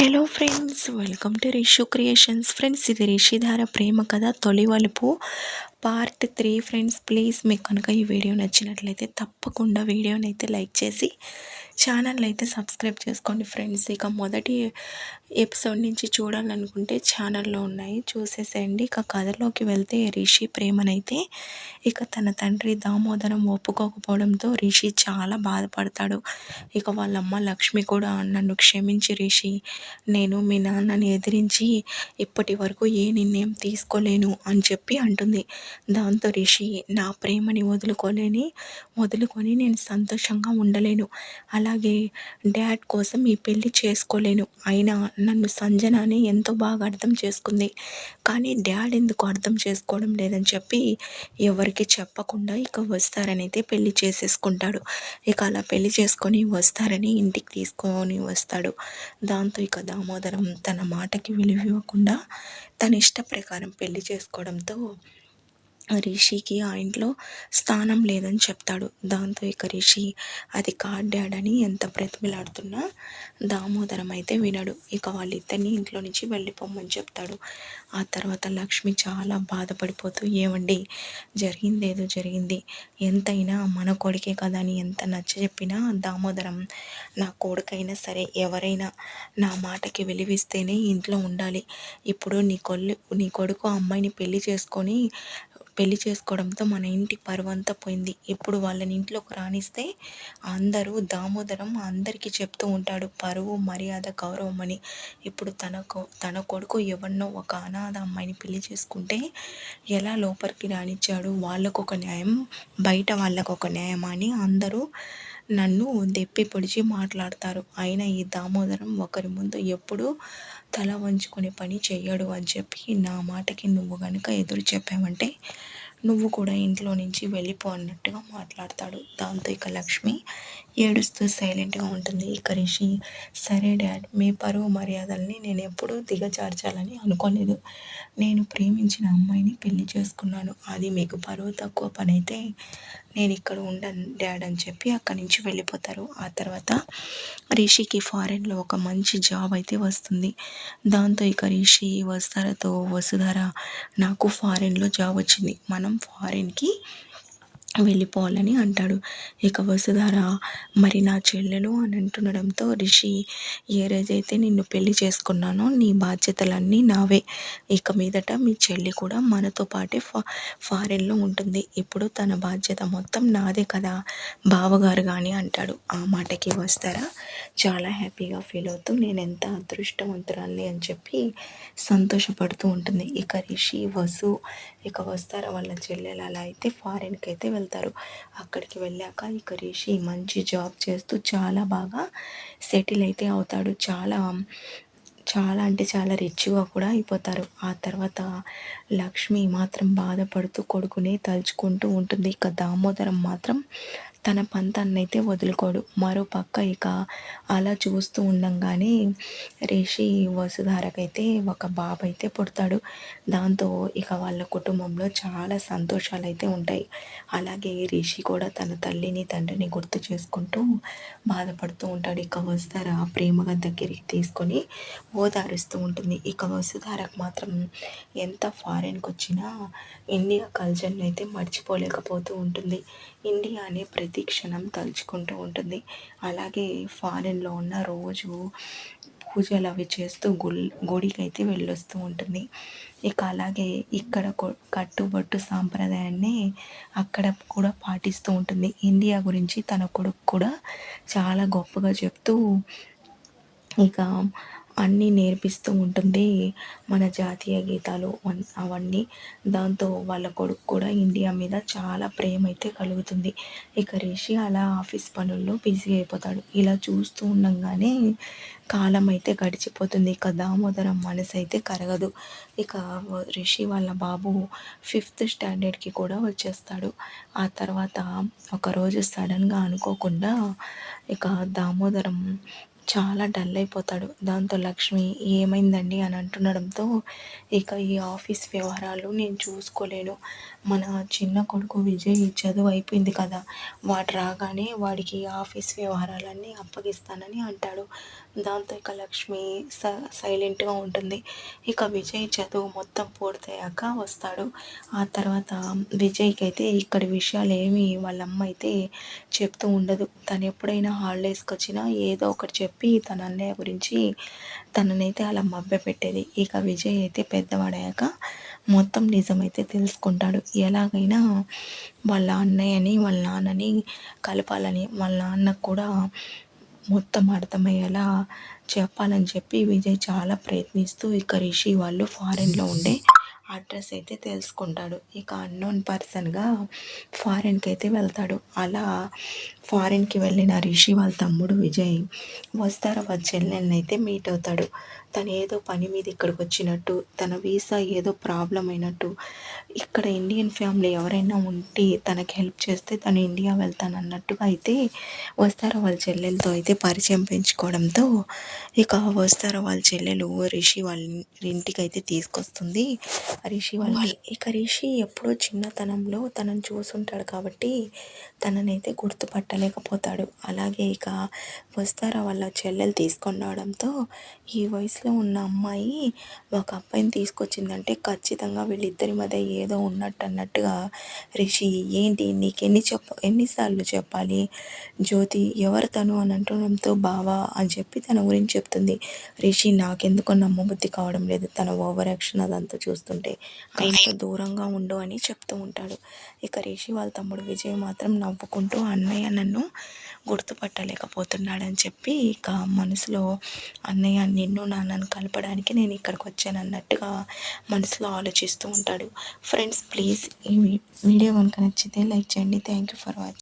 Hello friends welcome to Rishu creations. Friends ఇది రిషిధార ప్రేమ కథ తొలి వలుపు పార్ట్ త్రీ. ఫ్రెండ్స్ ప్లీజ్ మీకు కనుక ఈ వీడియో నచ్చినట్లయితే తప్పకుండా వీడియోని అయితే లైక్ చేసి ఛానల్ అయితే సబ్స్క్రైబ్ చేసుకోండి ఫ్రెండ్స్. ఇక మొదటి ఎపిసోడ్ నుంచి చూడాలనుకుంటే ఛానల్లో ఉన్నాయి. చూసేసేయండి. ఇక కథలోకి వెళ్తే రిషి ప్రేమనైతే ఇక తన తండ్రి దామోదరం ఒప్పుకోకపోవడంతో రిషి చాలా బాధపడతాడు. ఇక వాళ్ళమ్మ లక్ష్మి కూడా నన్ను క్షమించి రిషి నేను మీ నాన్నని ఎదిరించి ఇప్పటి వరకు ఏ నిర్ణయం తీసుకోలేను అని చెప్పి అంటుంది. దాంతో రిషి నా ప్రేమని వదులుకోలేని వదులుకొని నేను సంతోషంగా ఉండలేను. అలా అలాగే డాడ్ కోసం ఈ పెళ్ళి చేసుకోలేను. అయినా నన్ను సంజనాని ఎంతో బాగా అర్థం చేసుకుంది. కానీ డాడ్ ఎందుకు అర్థం చేసుకోవడం లేదని చెప్పి ఎవరికి చెప్పకుండా ఇక వస్తారని అయితే పెళ్ళి చేసేసుకుంటాడు. ఇక అలా పెళ్ళి చేసుకొని వస్తారని ఇంటికి తీసుకొని వస్తాడు. దాంతో ఇక దామోదరం తన మాటకి విలువ ఇవ్వకుండా తన ఇష్ట ప్రకారం పెళ్ళి చేసుకోవడంతో రిషికి ఆ ఇంట్లో స్థానం లేదని చెప్తాడు. దాంతో ఇక రిషి అది కాడ్డాడని ఎంత బ్రతిమిలాడుతున్నా దామోదరం అయితే వినడు. ఇక వాళ్ళిద్దరిని ఇంట్లో నుంచి వెళ్ళిపోమని చెప్తాడు. ఆ తర్వాత లక్ష్మి చాలా బాధపడిపోతూ ఏమండి జరిగింది ఏదో జరిగింది. ఎంతైనా మన కొడుకే కదా అని ఎంత నచ్చ చెప్పినా దామోదరం నా కొడుకైనా సరే ఎవరైనా నా మాటకి విలువిస్తేనే ఇంట్లో ఉండాలి. ఇప్పుడు నీ కొల్లు నీ కొడుకు అమ్మాయిని పెళ్ళి చేసుకొని పెళ్ళి చేసుకోవడంతో మన ఇంటి పరువంతా పోయింది. ఇప్పుడు వాళ్ళని ఇంట్లోకి రాణిస్తే అందరూ దామోదరం అందరికీ చెప్తూ ఉంటాడు. పరువు మర్యాద గౌరవం అని. ఇప్పుడు తనకు తన కొడుకు ఎవరినో ఒక అనాథ అమ్మాయిని పెళ్ళి చేసుకుంటే ఎలా లోపలికి రాణించాడు వాళ్ళకు ఒక న్యాయం బయట వాళ్ళకు ఒక న్యాయం అని అందరూ నన్ను దెప్పి పొడిచి మాట్లాడతారు. అయినా ఈ దామోదరం ఒకరి ముందు ఎప్పుడు తల వంచుకునే పని చెయ్యడు అని చెప్పి నా మాటకి నువ్వు కనుక ఎదురు చెప్పావంటే నువ్వు కూడా ఇంట్లో నుంచి వెళ్ళిపో అన్నట్టుగా మాట్లాడతాడు. దాంతో ఇక లక్ష్మి ఏడుస్తూ సైలెంట్గా ఉంటుంది. ఇక రిషి సరే డాడ్ మీ పరువు మర్యాదల్ని నేను ఎప్పుడూ దిగజార్చాలని అనుకోలేదు. నేను ప్రేమించిన అమ్మాయిని పెళ్ళి చేసుకున్నాను. అది మీకు పరువు తక్కువ పని అయితే నేను ఇక్కడ ఉండను డాడ్ అని చెప్పి అక్కడి నుంచి వెళ్ళిపోతారు. ఆ తర్వాత రిషికి ఫారెన్లో ఒక మంచి జాబ్ అయితే వస్తుంది. దాంతో ఇక రిషి వస్తారతో వసుధర నాకు ఫారెన్లో జాబ్ వచ్చింది. మనం ఫారెన్కి వెళ్ళిపోవాలని అంటాడు. ఇక వసుధార మరి నా చెల్లెలు అని అంటుండడంతో రిషి ఏరేదైతే నిన్ను పెళ్ళి చేసుకున్నానో నీ బాధ్యతలన్నీ నావే. ఇక మీదట మీ చెల్లి కూడా మనతో పాటే ఫా ఫారెన్లో ఉంటుంది. ఇప్పుడు తన బాధ్యత మొత్తం నాదే కదా బావగారు కానీ అంటాడు. ఆ మాటకి వస్తారా చాలా హ్యాపీగా ఫీల్ అవుతూ నేను ఎంత అదృష్టవంతురాలి అని చెప్పి సంతోషపడుతూ ఉంటుంది. ఇక రిషి వసు ఇక వస్తారా వాళ్ళ చెల్లెలు అలా అయితే ఫారెన్కి అయితే వెళ్తారు. అక్కడికి వెళ్ళాక ఇక రిషి మంచి జాబ్ చేస్తూ చాలా బాగా సెటిల్ అయితే అవుతాడు. చాలా చాలా అంటే చాలా రిచ్గా కూడా అయిపోతారు. ఆ తర్వాత లక్ష్మి మాత్రం బాధపడుతూ కొడుకునే తలుచుకుంటూ ఉంటుంది. ఇక దామోదరం మాత్రం తన పంతాన్నైతే వదులుకోడు. మరో పక్క ఇక అలా చూస్తూ ఉండంగానే రిషి వసుధారకైతే ఒక బాబు అయితే పుడతాడు. దాంతో ఇక వాళ్ళ కుటుంబంలో చాలా సంతోషాలు అయితే ఉంటాయి. అలాగే రిషి కూడా తన తల్లిని తండ్రిని గుర్తు చేసుకుంటూ బాధపడుతూ ఉంటాడు. ఇక వసుధార ప్రేమగా దగ్గరికి తీసుకొని ఓదారుస్తూ ఉంటుంది. ఇక వసుధారకు మాత్రం ఎంత ఫారెన్కి వచ్చినా ఇండియా కల్చర్ని అయితే మర్చిపోలేకపోతూ ఉంటుంది. ఇండియా అనే ప్రతి క్షణం తలుచుకుంటూ ఉంటుంది. అలాగే ఫారెన్లో ఉన్న రోజు పూజలు అవి చేస్తూ గుల్ గుడికి అయితే వెళ్ళొస్తూ ఉంటుంది. ఇక అలాగే ఇక్కడ కట్టుబట్టు సాంప్రదాయాన్ని అక్కడ కూడా పాటిస్తూ ఉంటుంది. ఇండియా గురించి తన కొడుకు కూడా చాలా గొప్పగా చెప్తూ ఇక అన్నీ నేర్పిస్తూ ఉంటుంది మన జాతీయ గీతాలు అవన్నీ. దాంతో వాళ్ళ కొడుకు కూడా ఇండియా మీద చాలా ప్రేమ అయితే కలుగుతుంది. ఇక రిషి అలా ఆఫీస్ పనుల్లో బిజీ అయిపోతాడు. ఇలా చూస్తూ ఉండగానే కాలం అయితే గడిచిపోతుంది. ఇక దామోదరం మనసు అయితే కరగదు. ఇక రిషి వాళ్ళ బాబు ఫిఫ్త్ స్టాండర్డ్కి కూడా వచ్చేస్తాడు. ఆ తర్వాత ఒకరోజు సడన్గా అనుకోకుండా ఇక దామోదరం చాలా డల్ అయిపోతాడు. దాంతో లక్ష్మి ఏమైందండి అని అంటుండడంతో ఇక ఈ ఆఫీస్ వ్యవహారాలు నేను చూసుకోలేను. మన చిన్న కొడుకు విజయ్ చదువు అయిపోయింది కదా వాడు రాగానే వాడికి ఆఫీస్ వ్యవహారాలన్నీ అప్పగిస్తానని అంటాడు. దాంతో ఇక లక్ష్మి స సైలెంట్గా ఉంటుంది. ఇక విజయ్ చదువు మొత్తం పూర్తయ్యాక వస్తాడు. ఆ తర్వాత విజయ్కి అయితే ఇక్కడి విషయాలు ఏమి వాళ్ళ అమ్మ అయితే చెప్తూ ఉండదు. తను ఎప్పుడైనా హాలిడేస్కి వచ్చినా ఏదో ఒకటి చెప్పి తన అన్నయ్య గురించి తననైతే అలా మభ్య పెట్టేది ఇక విజయ్ అయితే పెద్దవాడయ్యాక మొత్తం నిజమైతే తెలుసుకుంటాడు. ఎలాగైనా వాళ్ళ అన్నయ్యని వాళ్ళ నాన్నని కలపాలని వాళ్ళ నాన్నకు కూడా మొత్తం అర్థమయ్యేలా చెప్పాలని చెప్పి విజయ్ చాలా ప్రయత్నిస్తూ ఇక రిషి వాళ్ళు ఫారెన్లో ఉండే అడ్రస్ అయితే తెలుసుకుంటాడు. ఇక అన్నోన్ పర్సన్గా ఫారెన్కి అయితే వెళ్తాడు. అలా ఫారెన్కి వెళ్ళిన రిషి వాళ్ళ తమ్ముడు విజయ్ వస్తారా వాళ్ళ చెల్లెల్ని అయితే మీట్ అవుతాడు. తను ఏదో పని మీద ఇక్కడికి వచ్చినట్టు తన వీసా ఏదో ప్రాబ్లం అయినట్టు ఇక్కడ ఇండియన్ ఫ్యామిలీ ఎవరైనా ఉంటే తనకి హెల్ప్ చేస్తే తను ఇండియా వెళ్తాను అన్నట్టుగా అయితే వస్తారా వాళ్ళ చెల్లెలతో అయితే పరిచయం పెంచుకోవడంతో ఇక వస్తారా వాళ్ళ చెల్లెలు రిషి వాళ్ళ ఇంటికి అయితే తీసుకొస్తుంది. రిషి వాళ్ళ ఇక రిషి ఎప్పుడో చిన్నతనంలో తనని చూసుంటాడు కాబట్టి తననైతే గుర్తుపట్టలేకపోతాడు అలాగే ఇక వస్తారా వాళ్ళ చెల్లెలు తీసుకొని రావడంతో ఈ వయసులో ఉన్న అమ్మాయి ఒక అబ్బాయిని తీసుకొచ్చిందంటే ఖచ్చితంగా వీళ్ళిద్దరి మధ్య ఏదో ఉన్నట్టు అన్నట్టుగా రిషి ఏంటి నీకు ఎన్ని చెప్ప ఎన్నిసార్లు చెప్పాలి? జ్యోతి ఎవరు తను? అని అంటుండడంతో బావా అని చెప్పి తన గురించి చెప్తుంది. రిషి నాకెందుకో నమ్మబుద్ధి కావడం లేదు. తన ఓవర్ యాక్షన్ అదంతా చూస్తుంటే కాస్త దూరంగా ఉండు అని చెప్తూ ఉంటాడు. ఇక రిషి వాళ్ళ తమ్ముడు విజయ్ మాత్రం నవ్వుకుంటూ అన్నయ్య నన్ను గుర్తుపట్టలేకపోతున్నాడని చెప్పి ఇక మనసులో అన్నయ్య నిన్ను నాన్నను కలపడానికి నేను ఇక్కడికి వచ్చాను అన్నట్టుగా మనసులో ఆలోచిస్తూ ఉంటాడు. ఫ్రెండ్స్ ప్లీజ్ ఈ వీడియో కనుక నచ్చితే లైక్ చేయండి. Thank you for watching